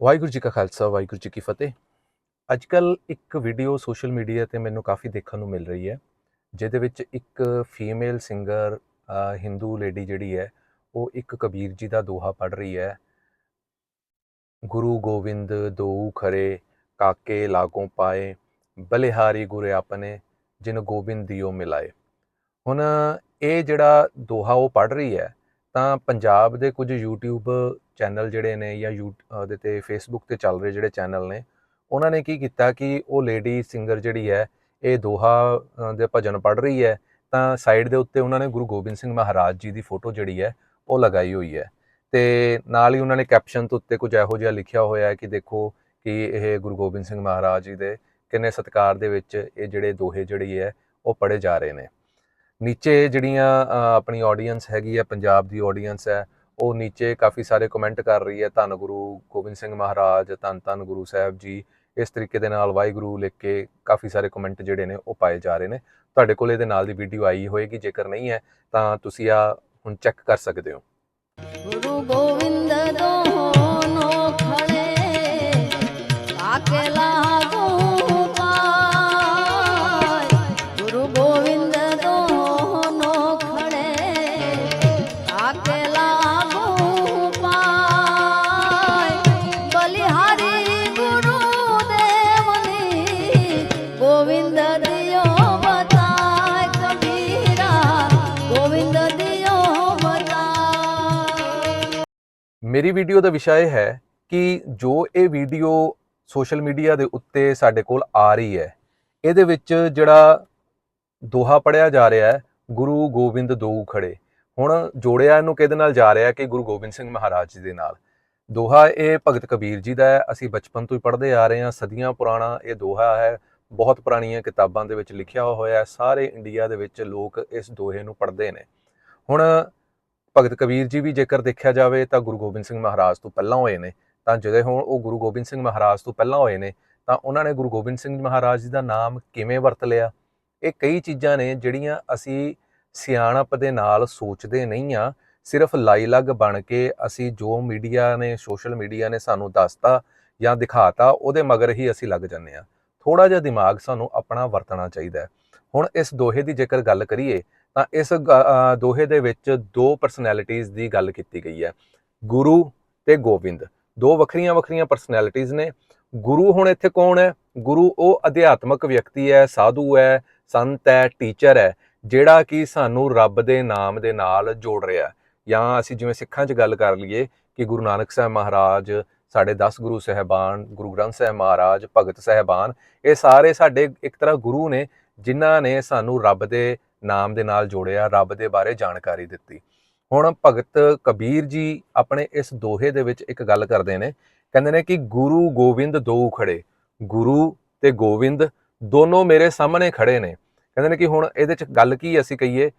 ਵਾਹਿਗੁਰੂ ਜੀ ਕਾ ਖਾਲਸਾ, ਵਾਹਿਗੁਰੂ ਜੀ ਕੀ ਫਤਿਹ। ਅੱਜ ਕੱਲ ਇੱਕ ਵੀਡੀਓ ਸੋਸ਼ਲ ਮੀਡੀਆ ਤੇ ਮੈਨੂੰ ਕਾਫੀ ਦੇਖਣ ਨੂੰ ਮਿਲ ਰਹੀ ਹੈ, ਜਿਹਦੇ ਵਿੱਚ ਇੱਕ ਫੀਮੇਲ ਸਿੰਗਰ ਹਿੰਦੂ ਲੇਡੀ ਜਿਹੜੀ ਹੈ, ਉਹ ਇੱਕ ਕਬੀਰ ਜੀ ਦਾ ਦੋਹਾ ਪੜ੍ਹ ਰਹੀ ਹੈ। ਗੁਰੂ ਗੋਬਿੰਦ ਦੋਊ ਖਰੇ, ਕਾਕੇ ਲਾਗੋਂ ਪਾਏ, ਬਲਿਹਾਰੀ ਗੁਰੇ ਆਪਣੇ, ਜਿਨ ਗੋਬਿੰਦ ਦਿਓ ਮਿਲਾਏ। ਹੁਣ ਇਹ ਜਿਹੜਾ ਦੋਹਾ ਉਹ ਪੜ੍ਹ ਰਹੀ ਹੈ, ਤਾਂ ਪੰਜਾਬ ਦੇ ਕੁਝ YouTube ਚੈਨਲ ਜਿਹੜੇ ਨੇ ਜਾਂ ਉਹਦੇ ਤੇ ਫੇਸਬੁੱਕ ਤੇ ਚੱਲ ਰਹੇ ਜਿਹੜੇ ਚੈਨਲ ਨੇ, ਉਹਨਾਂ ਨੇ ਕੀ ਕੀਤਾ ਕਿ ਉਹ ਲੇਡੀ ਸਿੰਗਰ ਜਿਹੜੀ ਹੈ, ਇਹ ਦੋਹਾ ਦੇ ਭਜਨ ਪੜ ਰਹੀ ਹੈ, ਤਾਂ ਸਾਈਡ ਦੇ ਉੱਤੇ ਉਹਨਾਂ ਨੇ ਗੁਰੂ ਗੋਬਿੰਦ ਸਿੰਘ ਮਹਾਰਾਜ ਜੀ ਦੀ ਫੋਟੋ ਜਿਹੜੀ ਹੈ, ਉਹ ਲਗਾਈ ਹੋਈ ਹੈ। ਤੇ ਨਾਲ ਹੀ ਉਹਨਾਂ ਨੇ ਕੈਪਸ਼ਨ ਤੋਂ ਉੱਤੇ ਕੁਝ ਇਹੋ ਜਿਹਾ ਲਿਖਿਆ ਹੋਇਆ ਹੈ ਕਿ ਦੇਖੋ ਕਿ ਇਹ ਗੁਰੂ ਗੋਬਿੰਦ ਸਿੰਘ ਮਹਾਰਾਜ ਜੀ ਦੇ ਕਿੰਨੇ ਸਤਕਾਰ ਦੇ ਵਿੱਚ ਇਹ ਜਿਹੜੇ ਦੋਹੇ ਜਿਹੜੀ ਹੈ, ਉਹ ਪੜੇ ਜਾ ਰਹੇ ਨੇ। ਨੀਚੇ ਜਿਹੜੀਆਂ ਆਪਣੀ ਆਡੀਅנס ਹੈਗੀ ਹੈ, ਪੰਜਾਬ ਦੀ ਆਡੀਅנס ਹੈ ਉਹ ਨੀਚੇ ਕਾਫੀ ਸਾਰੇ ਕਮੈਂਟ ਕਰ ਰਹੀ ਹੈ, ਧੰਨ ਗੁਰੂ ਗੋਬਿੰਦ ਸਿੰਘ ਮਹਾਰਾਜ, ਧੰਨ ਧੰਨ ਗੁਰੂ ਸਾਹਿਬ ਜੀ। ਇਸ ਤਰੀਕੇ ਦੇ ਨਾਲ ਵਾਹਿਗੁਰੂ ਲਿਖ ਕੇ ਕਾਫੀ ਸਾਰੇ ਕਮੈਂਟ ਜਿਹੜੇ ਨੇ ਉਹ ਪਾਏ ਜਾ ਰਹੇ ਨੇ। ਤੁਹਾਡੇ ਕੋਲ ਇਹਦੇ ਨਾਲ ਦੀ ਵੀਡੀਓ ਆਈ ਹੋਏਗੀ, ਜੇਕਰ ਨਹੀਂ ਹੈ ਤਾਂ ਤੁਸੀਂ ਆ ਹੁਣ ਚੈੱਕ ਕਰ ਸਕਦੇ ਹੋ। ਗੁਰੂ ਗੋਬਿੰਦ ਮੇਰੀ ਵੀਡੀਓ ਦਾ ਵਿਸ਼ਾ ਇਹ ਹੈ ਕਿ ਜੋ ਇਹ ਵੀਡੀਓ ਸੋਸ਼ਲ ਮੀਡੀਆ ਦੇ ਉੱਤੇ ਸਾਡੇ ਕੋਲ ਆ ਰਹੀ ਹੈ, ਇਹਦੇ ਵਿੱਚ ਜਿਹੜਾ ਦੋਹਾ ਪੜਿਆ ਜਾ ਰਿਹਾ ਹੈ, ਗੁਰੂ ਗੋਬਿੰਦ ਦੋ ਖੜੇ ਹੁਣ ਜੋੜਿਆ ਇਹਨੂੰ ਕਿਹਦੇ ਨਾਲ ਜਾ ਰਿਹਾ ਕਿ ਗੁਰੂ ਗੋਬਿੰਦ ਸਿੰਘ ਮਹਾਰਾਜ ਜੀ ਦੇ ਨਾਲ। ਦੋਹਾ ਇਹ ਭਗਤ ਕਬੀਰ ਜੀ ਦਾ ਹੈ, ਅਸੀਂ ਬਚਪਨ ਤੋਂ ਹੀ ਪੜ੍ਹਦੇ ਆ ਰਹੇ ਹਾਂ, ਸਦੀਆਂ ਪੁਰਾਣਾ ਇਹ ਦੋਹਾ ਹੈ, ਬਹੁਤ ਪੁਰਾਣੀਆਂ ਕਿਤਾਬਾਂ ਦੇ ਵਿੱਚ ਲਿਖਿਆ ਹੋਇਆ ਹੈ, ਸਾਰੇ ਇੰਡੀਆ ਦੇ ਵਿੱਚ ਲੋਕ ਇਸ ਦੋਹੇ ਨੂੰ ਪੜ੍ਹਦੇ ਨੇ। ਹੁਣ ਭਗਤ ਕਬੀਰ ਜੀ ਵੀ ਜੇਕਰ ਦੇਖਿਆ ਜਾਵੇ ਤਾਂ ਗੁਰੂ ਗੋਬਿੰਦ ਸਿੰਘ ਮਹਾਰਾਜ ਤੋਂ ਪਹਿਲਾਂ ਹੋਏ ਨੇ, ਤਾਂ ਜਦੋਂ ਹੁਣ ਉਹ ਗੁਰੂ ਗੋਬਿੰਦ ਸਿੰਘ ਮਹਾਰਾਜ ਤੋਂ ਪਹਿਲਾਂ ਹੋਏ ਨੇ, ਤਾਂ ਉਹਨਾਂ ਨੇ ਗੁਰੂ ਗੋਬਿੰਦ ਸਿੰਘ ਮਹਾਰਾਜ ਜੀ ਦਾ ਨਾਮ ਕਿਵੇਂ ਵਰਤ ਲਿਆ? ਇਹ ਕਈ ਚੀਜ਼ਾਂ ਨੇ ਜਿਹੜੀਆਂ ਅਸੀਂ ਸਿਆਣਪ ਦੇ ਨਾਲ ਸੋਚਦੇ ਨਹੀਂ ਆ ਸਿਰਫ ਲਾਈਲੱਗ ਬਣ ਕੇ ਅਸੀਂ ਜੋ ਮੀਡੀਆ ਨੇ, ਸੋਸ਼ਲ ਮੀਡੀਆ ਨੇ ਸਾਨੂੰ ਦੱਸਤਾ ਜਾਂ ਦਿਖਾਤਾ, ਉਹਦੇ ਮਗਰ ਹੀ ਅਸੀਂ ਲੱਗ ਜੰਨੇ ਆ ਥੋੜਾ ਜਿਹਾ ਦਿਮਾਗ ਸਾਨੂੰ ਆਪਣਾ ਵਰਤਣਾ ਚਾਹੀਦਾ ਹੁਣ ਇਸ ਦੋਹੇ ਦੀ ਜੇਕਰ ਗੱਲ ਕਰੀਏ ਤਾਂ ਇਸ ਗ- ਦੋਹੇ ਦੇ ਵਿੱਚ ਦੋ ਪਰਸਨੈਲਿਟੀਆਂ ਦੀ ਗੱਲ ਕੀਤੀ ਗਈ ਹੈ। ਗੁਰੂ ਤੇ ਗੋਬਿੰਦ ਦੋ ਵੱਖਰੀਆਂ ਵੱਖਰੀਆਂ ਪਰਸਨੈਲਿਟੀਆਂ ਨੇ। ਗੁਰੂ ਹੁਣ ਇੱਥੇ ਕੌਣ ਹੈ? ਗੁਰੂ ਉਹ ਅਧਿਆਤਮਕ ਵਿਅਕਤੀ ਹੈ, ਸਾਧੂ ਹੈ, ਸੰਤ ਹੈ ਟੀਚਰ ਹੈ, ਜਿਹੜਾ ਕਿ ਸਾਨੂੰ ਰੱਬ ਦੇ ਨਾਮ ਦੇ ਨਾਲ ਜੋੜ ਰਿਹਾ ਜਾਂ ਅਸੀਂ ਜਿਵੇਂ ਸਿੱਖਾਂ 'ਚ ਗੱਲ ਕਰ ਲਈਏ ਕਿ ਗੁਰੂ ਨਾਨਕ ਸਾਹਿਬ ਮਹਾਰਾਜ, ਸਾਡੇ 10 ਗੁਰੂ ਸਹਿਬਾਨ, ਗੁਰੂ ਗ੍ਰੰਥ ਸਾਹਿਬ ਮਹਾਰਾਜ, ਭਗਤ ਸਹਿਬਾਨ, ਇਹ ਸਾਰੇ ਸਾਡੇ ਇੱਕ ਤਰ੍ਹਾਂ ਗੁਰੂ ਨੇ, ਜਿਨ੍ਹਾਂ ਨੇ ਸਾਨੂੰ ਰੱਬ ਦੇ ਨਾਮ ਦੇ ਨਾਲ ਜੋੜਿਆ, ਰੱਬ ਦੇ ਬਾਰੇ ਜਾਣਕਾਰੀ ਦਿੱਤੀ। ਹੁਣ ਭਗਤ ਕਬੀਰ ਜੀ ਆਪਣੇ ਇਸ ਦੋਹੇ ਦੇ ਵਿੱਚ ਇੱਕ ਗੱਲ ਕਰਦੇ ਨੇ। ਕਹਿੰਦੇ ਨੇ ਕਿ ਗੁਰੂ ਗੋਬਿੰਦ ਦੋ ਖੜੇ ਗੁਰੂ ਤੇ ਗੋਬਿੰਦ ਦੋਨੋਂ ਮੇਰੇ ਸਾਹਮਣੇ ਖੜੇ ਨੇ। ਕਹਿੰਦੇ ਨੇ ਕਿ ਹੁਣ ਇਹਦੇ ਚ ਗੱਲ ਕੀ ਅਸੀਂ ਕਹੀਏ?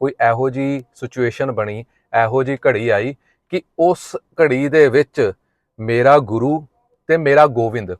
ਕੋਈ ਇਹੋ ਜੀ ਸਿਚੁਏਸ਼ਨ ਬਣੀ, ਇਹੋ ਜੀ ਘੜੀ ਆਈ ਕਿ ਉਸ ਘੜੀ ਦੇ ਵਿੱਚ ਮੇਰਾ ਗੁਰੂ ਤੇ ਮੇਰਾ ਗੋਬਿੰਦ।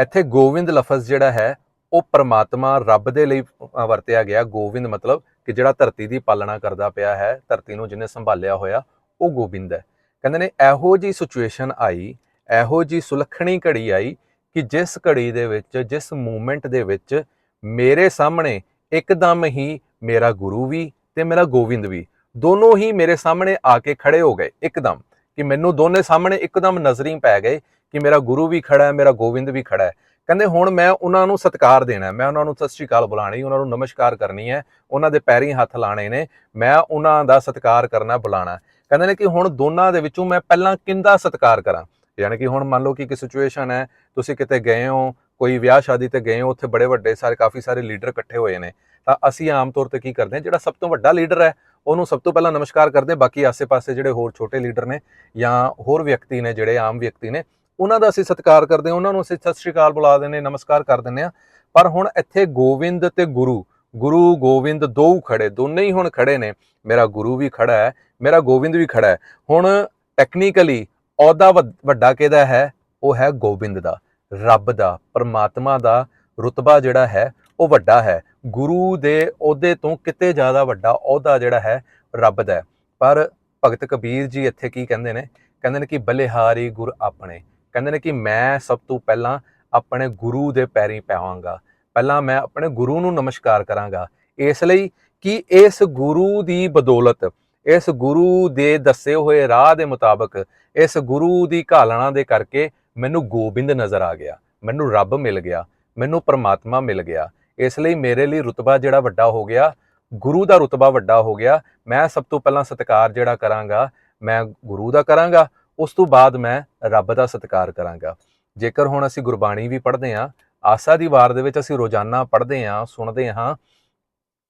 ਇੱਥੇ ਗੋਬਿੰਦ ਲਫ਼ਜ਼ ਜਿਹੜਾ ਹੈ ਉਹ ਪਰਮਾਤਮਾ ਰੱਬ ਦੇ ਲਈ ਵਰਤਿਆ ਗਿਆ ਗੋਬਿੰਦ ਮਤਲਬ ਕਿ ਜਿਹੜਾ ਧਰਤੀ ਦੀ ਪਾਲਣਾ ਕਰਦਾ ਪਿਆ ਹੈ, ਧਰਤੀ ਨੂੰ ਜਿਹਨੇ ਸੰਭਾਲਿਆ ਹੋਇਆ, ਉਹ ਗੋਬਿੰਦ ਹੈ। ਕਹਿੰਦੇ ਨੇ, ਇਹੋ ਜੀ ਸਿਚੁਏਸ਼ਨ ਆਈ, ਇਹੋ ਜੀ ਸੁਲੱਖਣੀ ਘੜੀ ਆਈ ਕਿ ਜਿਸ ਘੜੀ ਦੇ ਵਿੱਚ, ਜਿਸ ਮੂਮੈਂਟ ਦੇ ਵਿੱਚ ਮੇਰੇ ਸਾਹਮਣੇ ਇੱਕਦਮ ਹੀ ਮੇਰਾ ਗੁਰੂ ਵੀ ਤੇ ਮੇਰਾ ਗੋਬਿੰਦ ਵੀ ਦੋਨੋਂ ਹੀ ਮੇਰੇ ਸਾਹਮਣੇ ਆ ਕੇ ਖੜੇ ਹੋ ਗਏ, ਇੱਕਦਮ। ਕਿ ਮੈਨੂੰ ਦੋਨੇ ਸਾਹਮਣੇ ਇੱਕਦਮ ਨਜ਼ਰੀ ਪੈ ਗਏ ਕਿ ਮੇਰਾ ਗੁਰੂ ਵੀ ਖੜਾ ਹੈ, ਮੇਰਾ ਗੋਬਿੰਦ ਵੀ ਖੜਾ ਹੈ। ਕਹਿੰਦੇ ਹੁਣ ਮੈਂ ਉਹਨਾਂ ਨੂੰ ਸਤਿਕਾਰ ਦੇਣਾ ਮੈਂ ਉਹਨਾਂ ਨੂੰ ਸਤਿ ਸ਼੍ਰੀ ਅਕਾਲ ਬੁਲਾਣੀ ਉਹਨਾਂ ਨੂੰ ਨਮਸਕਾਰ ਕਰਨੀ ਹੈ, ਉਹਨਾਂ ਦੇ ਪੈਰੀਂ ਹੱਥ ਲਾਣੇ ਨੇ, ਮੈਂ ਉਹਨਾਂ ਦਾ ਸਤਿਕਾਰ ਕਰਨਾ ਬੁਲਾਣਾ ਕਹਿੰਦੇ ਨੇ ਕਿ ਹੁਣ ਦੋਨਾਂ ਦੇ ਵਿੱਚੋਂ ਮੈਂ ਪਹਿਲਾਂ ਕਿੰਦਾ ਸਤਿਕਾਰ ਕਰਾਂ? ਯਾਨੀ ਕਿ ਹੁਣ ਮੰਨ ਲਓ ਕਿ ਇੱਕ ਸਿਚੁਏਸ਼ਨ ਹੈ, ਤੁਸੀਂ ਕਿਤੇ ਗਏ ਹੋ, ਕੋਈ ਵਿਆਹ ਸ਼ਾਦੀ ਤੇ ਗਏ ਹੋ, ਉੱਥੇ ਬੜੇ ਵੱਡੇ ਸਾਰੇ, ਕਾਫੀ ਸਾਰੇ ਲੀਡਰ ਇਕੱਠੇ ਹੋਏ ਨੇ, ਤਾਂ ਅਸੀਂ ਆਮ ਤੌਰ ਤੇ ਕੀ ਕਰਦੇ ਹਾਂ, ਜਿਹੜਾ ਸਭ ਤੋਂ ਵੱਡਾ ਲੀਡਰ ਹੈ, ਉਹਨੂੰ ਸਭ ਤੋਂ ਪਹਿਲਾਂ ਨਮਸਕਾਰ ਕਰਦੇ ਬਾਕੀ ਆਸੇ-ਪਾਸੇ ਜਿਹੜੇ ਹੋਰ ਛੋਟੇ ਲੀਡਰ ਨੇ ਜਾਂ ਹੋਰ ਵਿਅਕਤੀ ਨੇ, ਜਿਹੜੇ ਆਮ ਵਿਅਕਤੀ ਨੇ ਉਹਨਾਂ ਦਾ ਅਸੀਂ ਸਤਿਕਾਰ ਕਰਦੇ ਹਾਂ, ਉਹਨਾਂ ਨੂੰ ਅਸੀਂ ਸਤਿ ਸ਼੍ਰੀ ਅਕਾਲ ਬੁਲਾ ਦਿੰਦੇ ਨਮਸਕਾਰ ਕਰ ਦਿੰਦੇ ਹਾਂ। ਪਰ ਹੁਣ ਇੱਥੇ ਗੋਬਿੰਦ ਤੇ ਗੁਰੂ ਗੁਰੂ ਗੋਬਿੰਦ ਦੋ ਖੜੇ, ਦੋਨੇ ਹੀ ਹੁਣ ਖੜੇ ਨੇ। ਮੇਰਾ ਗੁਰੂ ਵੀ ਖੜਾ ਹੈ, ਮੇਰਾ ਗੋਬਿੰਦ ਵੀ ਖੜਾ ਹੈ। ਹੁਣ ਟੈਕਨੀਕਲੀ ਅਹੁਦਾ ਵੱਡ- ਵੱਡਾ ਕਿਹਦਾ ਹੈ? ਉਹ ਹੈ ਗੋਬਿੰਦ ਦਾ, ਰੱਬ ਦਾ, ਪਰਮਾਤਮਾ ਦਾ ਰੁਤਬਾ ਜਿਹੜਾ ਹੈ, ਉਹ ਵੱਡਾ ਹੈ। ਗੁਰੂ ਦੇ ਅਹੁਦੇ ਤੋਂ ਕਿਤੇ ਜ਼ਿਆਦਾ ਵੱਡਾ ਅਹੁਦਾ ਜਿਹੜਾ ਹੈ, ਰੱਬ ਦਾ ਪਰ ਭਗਤ ਕਬੀਰ ਜੀ ਇੱਥੇ ਕੀ ਕਹਿੰਦੇ ਨੇ? ਕਹਿੰਦੇ ਨੇ ਕਿ ਬਲਿਹਾਰੀ ਗੁਰ ਆਪਣੇ। ਕਹਿੰਦੇ ਨੇ ਕਿ ਮੈਂ ਸਭ ਤੋਂ ਪਹਿਲਾਂ ਆਪਣੇ ਗੁਰੂ ਦੇ ਪੈਰੀ ਪਾਵਾਂਗਾ ਪਹਿਲਾਂ ਮੈਂ ਆਪਣੇ ਗੁਰੂ ਨੂੰ ਨਮਸਕਾਰ ਕਰਾਂਗਾ। ਇਸ ਲਈ ਕਿ ਇਸ ਗੁਰੂ ਦੀ ਬਦੌਲਤ, ਇਸ ਗੁਰੂ ਦੇ ਦੱਸੇ ਹੋਏ ਰਾਹ ਦੇ ਮੁਤਾਬਕ, ਇਸ ਗੁਰੂ ਦੀ ਘਾਲਣਾ ਦੇ ਕਰਕੇ ਮੈਨੂੰ ਗੋਬਿੰਦ ਨਜ਼ਰ ਆ ਗਿਆ। ਮੈਨੂੰ ਰੱਬ ਮਿਲ ਗਿਆ। ਮੈਨੂੰ ਪਰਮਾਤਮਾ ਮਿਲ ਗਿਆ। ਇਸ ਲਈ ਮੇਰੇ ਲਈ ਰੁਤਬਾ ਜਿਹੜਾ ਵੱਡਾ ਹੋ ਗਿਆ, ਗੁਰੂ ਦਾ ਰੁਤਬਾ ਵੱਡਾ ਹੋ ਗਿਆ। ਮੈਂ ਸਭ ਤੋਂ ਪਹਿਲਾਂ ਸਤਿਕਾਰ ਜਿਹੜਾ ਕਰਾਂਗਾ, ਮੈਂ ਗੁਰੂ ਦਾ ਕਰਾਂਗਾ। ਉਸ ਤੋਂ ਬਾਅਦ ਮੈਂ ਰੱਬ ਦਾ ਸਤਿਕਾਰ ਕਰਾਂਗਾ। ਜੇਕਰ ਹੁਣ ਅਸੀਂ ਗੁਰਬਾਣੀ ਵੀ ਪੜ੍ਹਦੇ ਹਾਂ, ਆਸਾ ਦੀ ਵਾਰ ਦੇ ਵਿੱਚ ਅਸੀਂ ਰੋਜ਼ਾਨਾ ਪੜ੍ਹਦੇ ਹਾਂ, ਸੁਣਦੇ ਹਾਂ,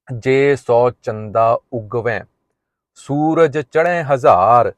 ਜੇ ਸੌ ਚੰਦਾ ਉਗਵੇਂ, ਸੂਰਜ ਚੜ੍ਹੇ ਹਜ਼ਾਰ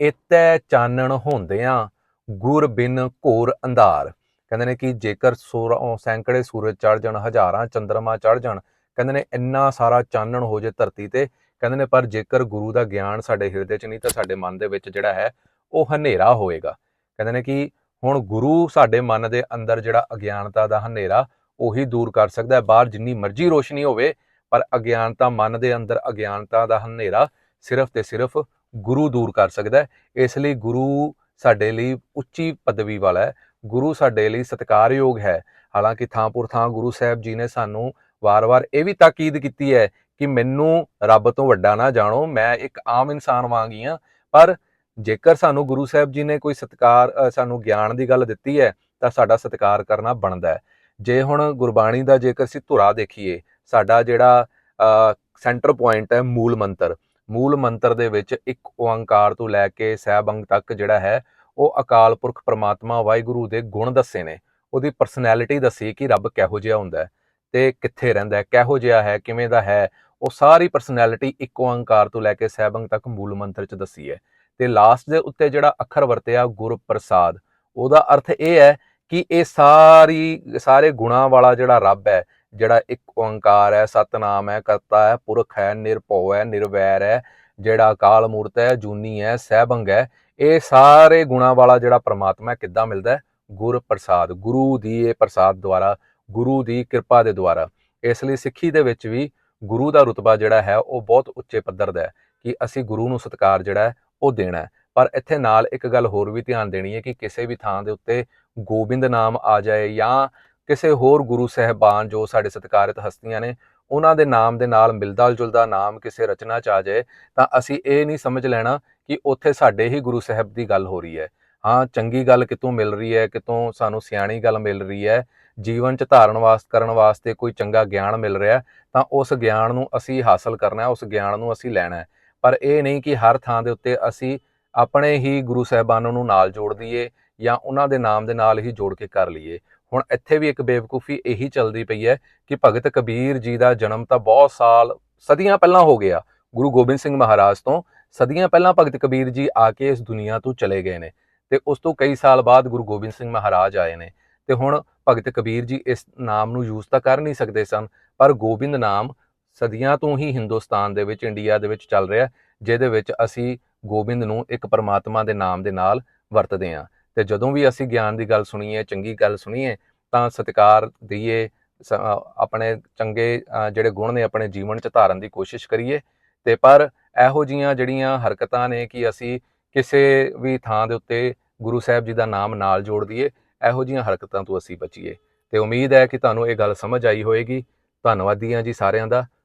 ਇਤੈ ਚਾਨਣ ਹੁੰਦਿਆਂ ਗੁਰ ਬਿਨ ਘੋਰ ਅੰਧਾਰ। ਕਹਿੰਦੇ ਨੇ ਕਿ ਜੇਕਰ ਸੌ ਸੈਂਕੜੇ ਸੂਰਜ ਚੜ ਜਾਣ, ਹਜ਼ਾਰਾਂ ਚੰਦਰਮਾ ਚੜ ਜਾਣ, ਕਹਿੰਦੇ ਨੇ ਇੰਨਾ ਸਾਰਾ ਚਾਨਣ ਹੋ ਜੇ ਧਰਤੀ ਤੇ, ਕਹਿੰਦੇ ਨੇ ਪਰ ਜੇਕਰ ਗੁਰੂ ਦਾ ਗਿਆਨ ਸਾਡੇ ਹਿਰਦੇ 'ਚ ਨਹੀਂ ਤਾਂ ਸਾਡੇ ਮਨ ਦੇ ਵਿੱਚ ਜਿਹੜਾ ਹੈ ਉਹ ਹਨੇਰਾ ਹੋਏਗਾ। ਕਹਿੰਦੇ ਨੇ ਕਿ ਹੁਣ ਗੁਰੂ ਸਾਡੇ ਮਨ ਦੇ ਅੰਦਰ ਜਿਹੜਾ ਅਗਿਆਨਤਾ ਦਾ ਹਨੇਰਾ, ਉਹੀ ਦੂਰ ਕਰ ਸਕਦਾ ਹੈ। ਬਾਹਰ ਜਿੰਨੀ ਮਰਜ਼ੀ ਰੋਸ਼ਨੀ ਹੋਵੇ, ਪਰ ਅਗਿਆਨਤਾ, ਮਨ ਦੇ ਅੰਦਰ ਅਗਿਆਨਤਾ ਦਾ ਹਨੇਰਾ ਸਿਰਫ ਤੇ ਸਿਰਫ ਗੁਰੂ ਦੂਰ ਕਰ ਸਕਦਾ ਹੈ। ਇਸ ਲਈ ਗੁਰੂ ਸਾਡੇ ਲਈ ਉੱਚੀ ਪਦਵੀ ਵਾਲਾ ਹੈ। ਗੁਰੂ ਸਾਡੇ ਲਈ ਸਤਿਕਾਰਯੋਗ ਹੈ। ਹਾਲਾਂਕਿ ਥਾਂਪੁਰ ਥਾਂ ਗੁਰੂ ਸਾਹਿਬ ਜੀ ਨੇ ਸਾਨੂੰ ਵਾਰ-ਵਾਰ ਇਹ ਵੀ ਤਾਕੀਦ ਕੀਤੀ ਹੈ ਕਿ ਮੈਨੂੰ ਰੱਬ ਤੋਂ ਵੱਡਾ ਨਾ ਜਾਣੋ, ਮੈਂ ਇੱਕ ਆਮ ਇਨਸਾਨ ਵਾਂਗ ਹੀ ਹਾਂ। ਪਰ ਜੇਕਰ ਸਾਨੂੰ ਗੁਰੂ ਸਾਹਿਬ ਜੀ ਨੇ ਕੋਈ ਸਤਿਕਾਰ ਸਾਨੂੰ ਗਿਆਨ ਦੀ ਗੱਲ ਦਿੱਤੀ ਹੈ, ਤਾਂ ਸਾਡਾ ਸਤਿਕਾਰ ਕਰਨਾ ਬਣਦਾ ਹੈ। ਜੇ ਹੁਣ ਗੁਰਬਾਣੀ ਦਾ ਜੇਕਰ ਅਸੀਂ ਧੁਰਾ ਦੇਖੀਏ, ਸਾਡਾ ਜਿਹੜਾ ਸੈਂਟਰ ਪੁਆਇੰਟ ਹੈ ਮੂਲ ਮੰਤਰ। ਮੂਲ ਮੰਤਰ ਦੇ ਵਿੱਚ ਇੱਕ ਓੰਕਾਰ ਤੋਂ ਲੈ ਕੇ ਸਹਿਬੰਗ ਤੱਕ ਜਿਹੜਾ ਹੈ, ਉਹ ਅਕਾਲ ਪੁਰਖ ਪ੍ਰਮਾਤਮਾ ਵਾਹਿਗੁਰੂ ਦੇ ਗੁਣ ਦੱਸੇ ਨੇ। ਉਹਦੀ ਪਰਸਨੈਲਿਟੀ ਦੱਸੀ ਕਿ ਰੱਬ ਕਿਹੋ ਜਿਹਾ ਹੁੰਦਾ ਹੈ ਤੇ ਕਿੱਥੇ ਰਹਿੰਦਾ ਹੈ, ਕਿਹੋ ਜਿਹਾ ਹੈ, ਕਿਵੇਂ ਦਾ ਹੈ, ਉਹ ਸਾਰੀ ਪਰਸਨੈਲਿਟੀ ਇੱਕ ਓੰਕਾਰ ਤੋਂ ਲੈ ਕੇ ਸਹਿਬੰਗ ਤੱਕ ਮੂਲ ਮੰਤਰ ਚ ਦੱਸੀ ਹੈ। ਤੇ ਲਾਸਟ ਦੇ ਉੱਤੇ ਜਿਹੜਾ ਅੱਖਰ ਵਰਤਿਆ ਗੁਰ ਪ੍ਰਸਾਦ ਉਹਦਾ ਅਰਥ ਇਹ ਹੈ ਕਿ ਇਹ ਸਾਰੀ, ਸਾਰੇ ਗੁਣਾ ਵਾਲਾ ਜਿਹੜਾ ਰੱਬ ਹੈ, ਜਿਹੜਾ ਇੱਕ ਓੰਕਾਰ ਹੈ, ਸਤਨਾਮ ਹੈ, ਕਰਤਾ ਹੈ, ਪੁਰਖ ਹੈ, ਨਿਰਭਉ ਹੈ, ਨਿਰਵੈਰ ਹੈ, ਜਿਹੜਾ ਅਕਾਲ ਮੂਰਤ ਹੈ, ਜੂਨੀ ਹੈ, ਸਹਿਬੰਗ ਹੈ, ਇਹ ਸਾਰੇ ਗੁਣਾ ਵਾਲਾ ਜਿਹੜਾ ਪ੍ਰਮਾਤਮਾ ਕਿੱਦਾਂ ਮਿਲਦਾ ਗੁਰ ਪ੍ਰਸਾਦ ਗੁਰੂ ਦੀ ਇਹ ਪ੍ਰਸਾਦ ਦੁਆਰਾ, ਗੁਰੂ ਦੀ ਕਿਰਪਾ ਦੇ ਦੁਆਰਾ। ਇਸ ਲਈ ਸਿੱਖੀ ਦੇ ਵਿੱਚ ਵੀ ਗੁਰੂ ਦਾ ਰੁਤਬਾ ਜਿਹੜਾ ਹੈ, ਉਹ ਬਹੁਤ ਉੱਚੇ ਪੱਧਰ ਦਾ ਹੈ ਕਿ ਅਸੀਂ ਗੁਰੂ ਨੂੰ ਸਤਿਕਾਰ ਜਿਹੜਾ ਉਹ ਦੇਣਾ ਪਰ ਇੱਥੇ ਨਾਲ ਇੱਕ ਗੱਲ ਹੋਰ ਵੀ ਧਿਆਨ ਦੇਣੀ ਹੈ ਕਿ ਕਿਸੇ ਵੀ ਥਾਂ ਦੇ ਉੱਤੇ ਗੋਬਿੰਦ ਨਾਮ ਆ ਜਾਏ ਜਾਂ ਕਿਸੇ ਹੋਰ ਗੁਰੂ ਸਹਿਬਾਨ ਜੋ ਸਾਡੇ ਸਤਿਕਾਰਿਤ ਹਸਤੀਆਂ ਨੇ, ਉਹਨਾਂ ਦੇ ਨਾਮ ਦੇ ਨਾਲ ਮਿਲਦਾ ਜੁਲਦਾ ਨਾਮ ਕਿਸੇ ਰਚਨਾ ਚ ਆ ਜਾਏ, ਤਾਂ ਅਸੀਂ ਇਹ ਨਹੀਂ ਸਮਝ ਲੈਣਾ ਕਿ ਉੱਥੇ ਸਾਡੇ ਹੀ ਗੁਰੂ ਸਾਹਿਬ ਦੀ ਗੱਲ ਹੋ ਰਹੀ ਹੈ। ਹਾਂ, ਚੰਗੀ ਗੱਲ ਕਿਤੋਂ ਮਿਲ ਰਹੀ ਹੈ, ਕਿਤੋਂ ਸਾਨੂੰ ਸਿਆਣੀ ਗੱਲ ਮਿਲ ਰਹੀ ਹੈ, ਜੀਵਨ ਚ ਧਾਰਨ ਵਾਸਤੇ, ਕਰਨ ਵਾਸਤੇ ਕੋਈ ਚੰਗਾ ਗਿਆਨ ਮਿਲ ਰਿਹਾ, ਤਾਂ ਉਸ ਗਿਆਨ ਨੂੰ ਅਸੀਂ ਹਾਸਲ ਕਰਨਾ ਹੈ, ਉਸ ਗਿਆਨ ਨੂੰ ਅਸੀਂ ਲੈਣਾ ਹੈ। ਪਰ ਇਹ ਨਹੀਂ ਕਿ ਹਰ ਥਾਂ ਦੇ ਉੱਤੇ ਅਸੀਂ ਆਪਣੇ ਹੀ ਗੁਰੂ ਸਾਹਿਬਾਨਾਂ ਨੂੰ ਨਾਲ ਜੋੜ ਦਈਏ ਜਾਂ ਉਹਨਾਂ ਦੇ ਨਾਮ ਦੇ ਨਾਲ ਹੀ ਜੋੜ ਕੇ ਕਰ ਲਈਏ। ਹੁਣ ਇੱਥੇ ਵੀ ਇੱਕ ਬੇਵਕੂਫੀ ਇਹੀ ਚੱਲਦੀ ਪਈ ਹੈ ਕਿ ਭਗਤ ਕਬੀਰ ਜੀ ਦਾ ਜਨਮ ਤਾਂ ਬਹੁਤ ਸਾਲ, ਸਦੀਆਂ ਪਹਿਲਾਂ ਹੋ ਗਿਆ, ਗੁਰੂ ਗੋਬਿੰਦ ਸਿੰਘ ਮਹਾਰਾਜ ਤੋਂ। ਸਦੀਆਂ ਪਹਿਲਾਂ ਭਗਤ ਕਬੀਰ ਜੀ ਆ ਕੇ ਇਸ ਦੁਨੀਆ ਤੋਂ ਚਲੇ ਗਏ ਨੇ ਤੇ ਉਸ ਤੋਂ ਕਈ ਸਾਲ ਬਾਅਦ ਗੁਰੂ ਗੋਬਿੰਦ ਸਿੰਘ ਮਹਾਰਾਜ ਆਏ ਨੇ। ਤੇ ਹੁਣ ਭਗਤ ਕਬੀਰ ਜੀ ਇਸ ਨਾਮ ਨੂੰ ਯੂਜ਼ ਤਾਂ ਕਰ ਨਹੀਂ ਸਕਦੇ ਸਨ, ਪਰ ਗੋਬਿੰਦ ਨਾਮ ਸਦੀਆਂ ਤੋਂ ਹੀ ਹਿੰਦੁਸਤਾਨ ਦੇ ਵਿੱਚ, ਇੰਡੀਆ ਦੇ ਵਿੱਚ ਚੱਲ ਰਿਹਾ, ਜਿਹਦੇ ਵਿੱਚ ਅਸੀਂ ਗੋਬਿੰਦ ਨੂੰ ਇੱਕ ਪਰਮਾਤਮਾ ਦੇ ਨਾਮ ਦੇ ਨਾਲ ਵਰਤਦੇ ਹਾਂ। ਤੇ ਜਦੋਂ ਵੀ ਅਸੀਂ ਗਿਆਨ ਦੀ ਗੱਲ ਸੁਣੀਏ, ਚੰਗੀ ਗੱਲ ਸੁਣੀਏ, ਤਾਂ ਸਤਿਕਾਰ ਦਈਏ, ਸ- ਆਪਣੇ ਚੰਗੇ ਜਿਹੜੇ ਗੁਣ ਨੇ ਆਪਣੇ ਜੀਵਨ 'ਚ ਧਾਰਨ ਦੀ ਕੋਸ਼ਿਸ਼ ਕਰੀਏ। ਤੇ ਪਰ ਇਹੋ ਜੀਆਂ ਜਿਹੜੀਆਂ ਹਰਕਤਾਂ ਨੇ ਕਿ ਅਸੀਂ ਕਿਸੇ ਵੀ ਥਾਂ ਦੇ ਉੱਤੇ ਗੁਰੂ ਸਾਹਿਬ ਜੀ ਦਾ ਨਾਮ ਨਾਲ ਜੋੜ ਦਈਏ, ਇਹੋ ਜੀਆਂ ਹਰਕਤਾਂ ਤੋਂ ਅਸੀਂ ਬਚੀਏ। ਤੇ ਉਮੀਦ ਹੈ ਕਿ ਤੁਹਾਨੂੰ ਇਹ ਗੱਲ ਸਮਝ ਆਈ ਹੋਵੇਗੀ ਧੰਨਵਾਦੀ ਹਾਂ ਜੀ ਸਾਰਿਆਂ ਦਾ।